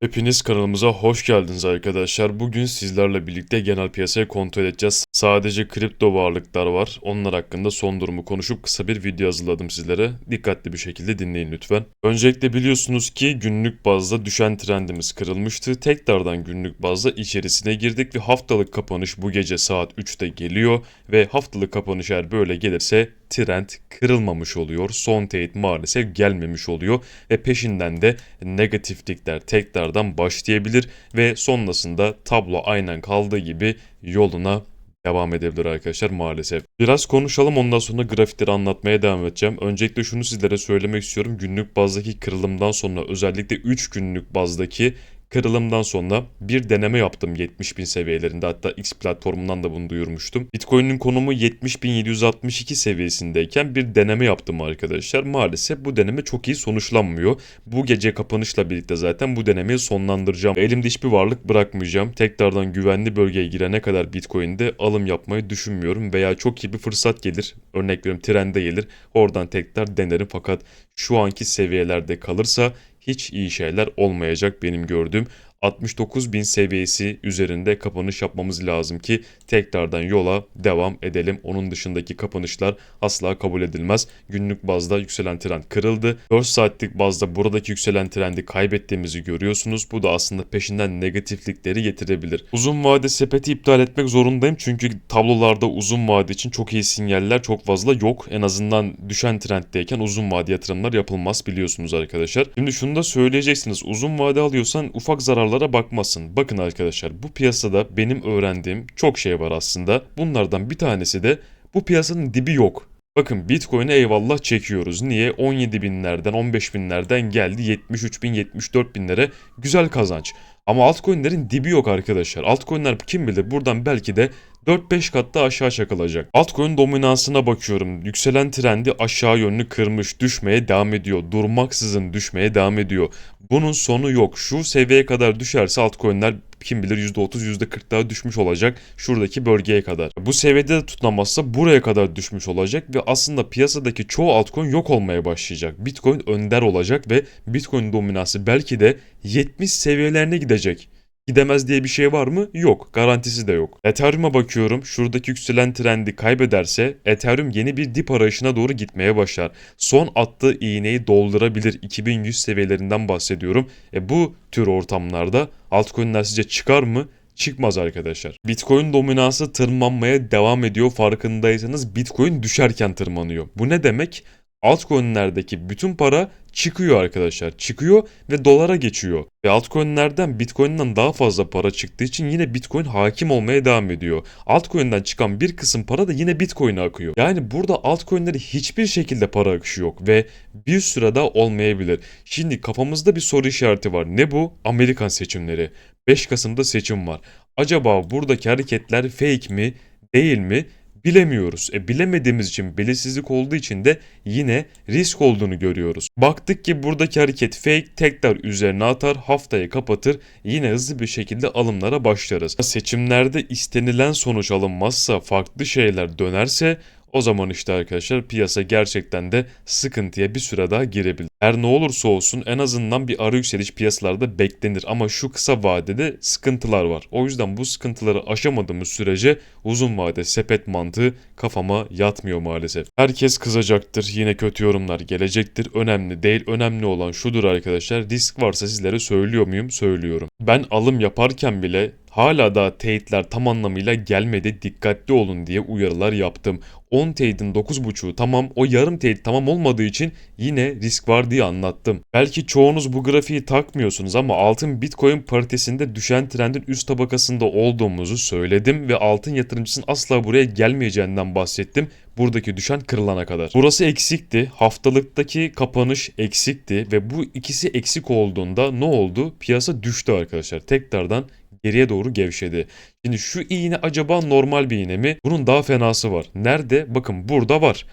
Hepiniz kanalımıza hoş geldiniz arkadaşlar. Bugün sizlerle birlikte genel piyasayı kontrol edeceğiz. Sadece kripto varlıklar var. Onlar hakkında son durumu konuşup kısa bir video hazırladım sizlere. Dikkatli bir şekilde dinleyin lütfen. Öncelikle biliyorsunuz ki günlük bazda düşen trendimiz kırılmıştı. Tekrardan günlük bazda içerisine girdik ve haftalık kapanış bu gece saat 3'te geliyor. Ve haftalık kapanış eğer böyle gelirse trend kırılmamış oluyor. Son teyit maalesef gelmemiş oluyor ve peşinden de negatiflikler tekrardan başlayabilir ve sonrasında tablo aynen kaldığı gibi yoluna devam edebilir arkadaşlar maalesef. Biraz konuşalım ondan sonra grafikleri anlatmaya devam edeceğim. Öncelikle şunu sizlere söylemek istiyorum. Günlük bazdaki kırılımdan sonra özellikle 3 günlük bazdaki kırılımdan sonra bir deneme yaptım 70 bin seviyelerinde hatta X platformundan da bunu duyurmuştum. Bitcoin'in konumu 70.762 seviyesindeyken bir deneme yaptım arkadaşlar. Maalesef bu deneme çok iyi sonuçlanmıyor. Bu gece kapanışla birlikte zaten bu denemeyi sonlandıracağım. Elimde hiçbir varlık bırakmayacağım. Tekrardan güvenli bölgeye girene kadar Bitcoin'de alım yapmayı düşünmüyorum veya çok iyi bir fırsat gelir. Örnek veriyorum trende gelir. Oradan tekrar denerim fakat şu anki seviyelerde kalırsa hiç iyi şeyler olmayacak benim gördüğüm. 69 bin seviyesi üzerinde kapanış yapmamız lazım ki tekrardan yola devam edelim. Onun dışındaki kapanışlar asla kabul edilmez. Günlük bazda yükselen trend kırıldı. 4 saatlik bazda buradaki yükselen trendi kaybettiğimizi görüyorsunuz. Bu da aslında peşinden negatiflikleri getirebilir. Uzun vade sepeti iptal etmek zorundayım çünkü tablolarda uzun vade için çok iyi sinyaller çok fazla yok. En azından düşen trenddeyken uzun vade yatırımlar yapılmaz biliyorsunuz arkadaşlar. Şimdi şunu da söyleyeceksiniz. Uzun vade alıyorsan ufak zarar zararlara bakmasın. Bakın arkadaşlar bu piyasada benim öğrendiğim çok şey var aslında. Bunlardan bir tanesi de bu piyasanın dibi yok. Bakın Bitcoin'e eyvallah çekiyoruz. Niye? 17 binlerden 15 binlerden geldi 73 bin 74 binlere güzel kazanç. Ama altcoin'lerin dibi yok arkadaşlar. Altcoin'ler kim bilir buradan belki de 4-5 kat da aşağı çakılacak. Altcoin dominansına bakıyorum. Yükselen trendi aşağı yönlü kırmış, düşmeye devam ediyor. Durmaksızın düşmeye devam ediyor. Bunun sonu yok. Şu seviyeye kadar düşerse altcoin'ler kim bilir %30 %40 daha düşmüş olacak şuradaki bölgeye kadar. Bu seviyede de tutunamazsa buraya kadar düşmüş olacak ve aslında piyasadaki çoğu altcoin yok olmaya başlayacak. Bitcoin önder olacak ve Bitcoin dominansı belki de 70 seviyelerine gidecek. Gidemez diye bir şey var mı? Yok. Garantisi de yok. Ethereum'a bakıyorum. Şuradaki yükselen trendi kaybederse Ethereum yeni bir dip arayışına doğru gitmeye başlar. Son attığı iğneyi doldurabilir. 2100 seviyelerinden bahsediyorum. E bu tür ortamlarda altcoin'ler sizce çıkar mı? çıkmaz arkadaşlar. Bitcoin dominansı tırmanmaya devam ediyor farkındaysanız Bitcoin düşerken tırmanıyor. Bu ne demek? Altcoin'lerdeki bütün para çıkıyor arkadaşlar. Çıkıyor ve dolara geçiyor. Ve altcoin'lerden Bitcoin'den daha fazla para çıktığı için yine Bitcoin hakim olmaya devam ediyor. Altcoin'den çıkan bir kısım para da yine Bitcoin'e akıyor. Yani burada altcoin'lere hiçbir şekilde para akışı yok ve bir süre daha olmayabilir. Şimdi kafamızda bir soru işareti var. Ne bu? Amerikan seçimleri. 5 Kasım'da seçim var. Acaba buradaki hareketler fake mi? Değil mi? Bilemiyoruz. E bilemediğimiz için belirsizlik olduğu için de yine risk olduğunu görüyoruz. Baktık ki buradaki hareket fake tekrar üzerine atar haftayı kapatır yine hızlı bir şekilde alımlara başlarız. Seçimlerde istenilen sonuç alınmazsa farklı şeyler dönerse o zaman işte arkadaşlar piyasa gerçekten de sıkıntıya bir süre daha girebilir. Her ne olursa olsun en azından bir ara yükseliş piyasalarda beklenir ama şu kısa vadede sıkıntılar var. O yüzden bu sıkıntıları aşamadığımız sürece uzun vade sepet mantığı kafama yatmıyor maalesef. Herkes kızacaktır. Yine kötü yorumlar gelecektir. Önemli değil. Önemli olan şudur arkadaşlar. Risk varsa sizlere söylüyor muyum? Söylüyorum. Ben alım yaparken bile hala da teyitler tam anlamıyla gelmedi dikkatli olun diye uyarılar yaptım. 10 teyidin 9.5'u tamam o yarım teyit tamam olmadığı için yine risk var diye anlattım. Belki çoğunuz bu grafiği takmıyorsunuz ama altın bitcoin paritesinde düşen trendin üst tabakasında olduğumuzu söyledim ve altın yatırımcısının asla buraya gelmeyeceğinden bahsettim buradaki düşen kırılana kadar. Burası eksikti. Haftalıktaki kapanış eksikti ve bu ikisi eksik olduğunda ne oldu? Piyasa düştü arkadaşlar. Tekrardan geriye doğru gevşedi. Şimdi şu iğne acaba normal bir iğne mi? Bunun daha fenası var. Nerede? Bakın burada var.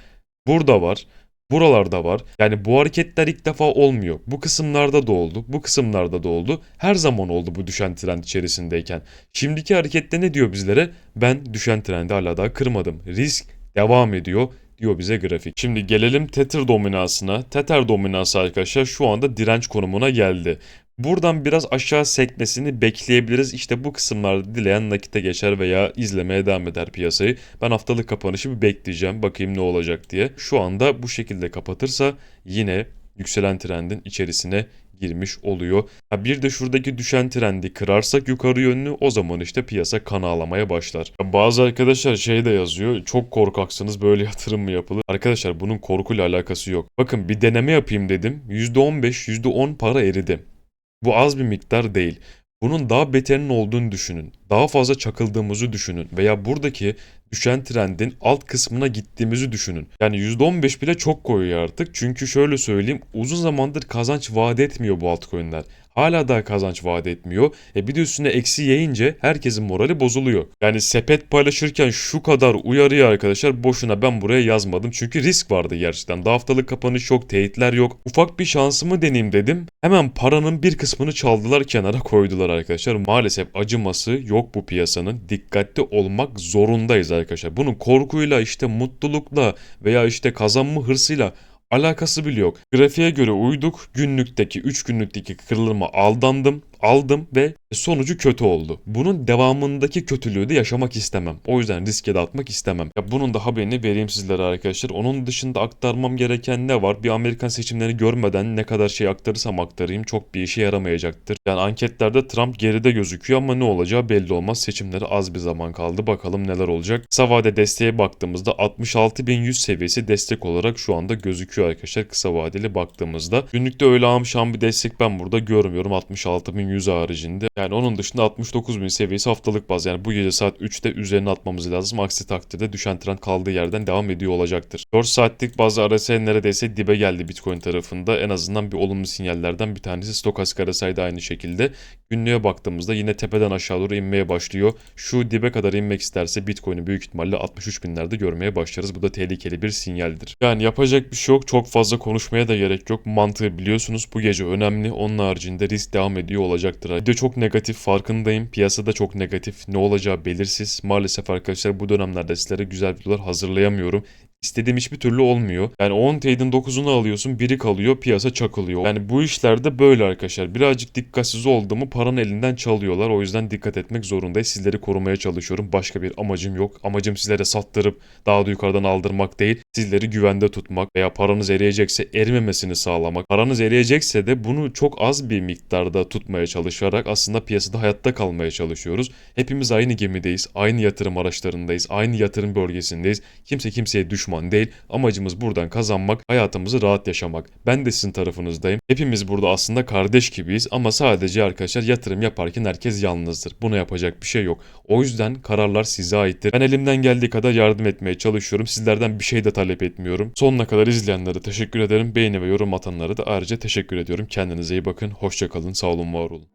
Burada var. Buralarda var. Yani bu hareketler ilk defa olmuyor. Bu kısımlarda da oldu. Bu kısımlarda da oldu. Her zaman oldu bu düşen trend içerisindeyken. Şimdiki harekette ne diyor bizlere? Ben düşen trendi hala daha kırmadım. Risk devam ediyor diyor bize grafik. Şimdi gelelim Tether dominansına. Tether dominansı arkadaşlar şu anda direnç konumuna geldi. Buradan biraz aşağı sekmesini bekleyebiliriz. İşte bu kısımlarda dileyen nakite geçer veya izlemeye devam eder piyasayı. Ben haftalık kapanışı bir bekleyeceğim. Bakayım ne olacak diye. Şu anda bu şekilde kapatırsa yine yükselen trendin içerisine girmiş oluyor. Ha bir de şuradaki düşen trendi kırarsak yukarı yönlü o zaman işte piyasa kan ağlamaya başlar. Bazı arkadaşlar şey de yazıyor. Çok korkaksınız böyle yatırım mı yapılır? Arkadaşlar bunun korkuyla alakası yok. Bakın bir deneme yapayım dedim. %15, %10 para eridi. Bu az bir miktar değil. Bunun daha beterinin olduğunu düşünün. Daha fazla çakıldığımızı düşünün. Veya buradaki düşen trendin alt kısmına gittiğimizi düşünün. Yani %15 bile çok koyuyor artık. Çünkü şöyle söyleyeyim uzun zamandır kazanç vaat etmiyor bu altcoin'ler. Hala daha kazanç vaat etmiyor. E bir de üstüne eksi yiyince herkesin morali bozuluyor. Yani sepet paylaşırken şu kadar uyarıyor arkadaşlar boşuna ben buraya yazmadım. Çünkü risk vardı gerçekten. Daha haftalık kapanış yok, teyitler yok. Ufak bir şansımı deneyeyim dedim. Hemen paranın bir kısmını çaldılar kenara koydular arkadaşlar. Maalesef acıması yok bu piyasanın. Dikkatli olmak zorundayız arkadaşlar. Bunun korkuyla işte mutlulukla veya işte kazanma hırsıyla alakası bile yok. Grafiğe göre uyduk. Günlükteki 3 günlükteki kırılma aldandım, aldım ve sonucu kötü oldu. Bunun devamındaki kötülüğü de yaşamak istemem. O yüzden riske de atmak istemem. Ya bunun da haberini vereyim sizlere arkadaşlar. Onun dışında aktarmam gereken ne var? Bir Amerikan seçimlerini görmeden ne kadar şey aktarırsam aktarayım çok bir işe yaramayacaktır. Yani anketlerde Trump geride gözüküyor ama ne olacağı belli olmaz. Seçimlere az bir zaman kaldı. Bakalım neler olacak. Kısa vade desteğe baktığımızda 66.100 seviyesi destek olarak şu anda gözüküyor arkadaşlar kısa vadeli baktığımızda. Günlükte öyle amşan bir destek ben burada görmüyorum 66.100 haricinde. Yani onun dışında 69.000 seviyesi haftalık baz. Yani bu gece saat 3'te üzerine atmamız lazım. Aksi takdirde düşen trend kaldığı yerden devam ediyor olacaktır. 4 saatlik bazı RSI neredeyse dibe geldi Bitcoin tarafında. En azından bir olumlu sinyallerden bir tanesi. Stokastik RSI de aynı şekilde. Günlüğe baktığımızda yine tepeden aşağı doğru inmeye başlıyor. Şu dibe kadar inmek isterse Bitcoin'i büyük ihtimalle 63 binlerde görmeye başlarız. Bu da tehlikeli bir sinyaldir. Yani yapacak bir şey yok. Çok fazla konuşmaya da gerek yok. Mantığı biliyorsunuz. Bu gece önemli. Onun haricinde risk devam ediyor olacaktır. Video çok negatif farkındayım. Piyasada çok negatif. Ne olacağı belirsiz. Maalesef arkadaşlar bu dönemlerde sizlere güzel videolar hazırlayamıyorum. İstediğim hiçbir türlü olmuyor. Yani 10 trade'in 9'unu alıyorsun biri kalıyor piyasa çakılıyor. Yani bu işlerde böyle arkadaşlar. Birazcık dikkatsiz oldu mu paranın elinden çalıyorlar. O yüzden dikkat etmek zorundayız. Sizleri korumaya çalışıyorum. Başka bir amacım yok. Amacım sizlere sattırıp daha da yukarıdan aldırmak değil. Sizleri güvende tutmak veya paranız eriyecekse erimemesini sağlamak. Paranız eriyecekse de bunu çok az bir miktarda tutmaya çalışarak aslında piyasada hayatta kalmaya çalışıyoruz. Hepimiz aynı gemideyiz. Aynı yatırım araçlarındayız. Aynı yatırım bölgesindeyiz. Kimse kimseye düşman değil. Amacımız buradan kazanmak, hayatımızı rahat yaşamak. Ben de sizin tarafınızdayım. Hepimiz burada aslında kardeş gibiyiz ama sadece arkadaşlar yatırım yaparken herkes yalnızdır. Buna yapacak bir şey yok. O yüzden kararlar size aittir. Ben elimden geldiği kadar yardım etmeye çalışıyorum. Sizlerden bir şey de talep etmiyorum. Sonuna kadar izleyenlere teşekkür ederim. Beğeni ve yorum atanlara da ayrıca teşekkür ediyorum. Kendinize iyi bakın. Hoşçakalın. Sağ olun, var olun.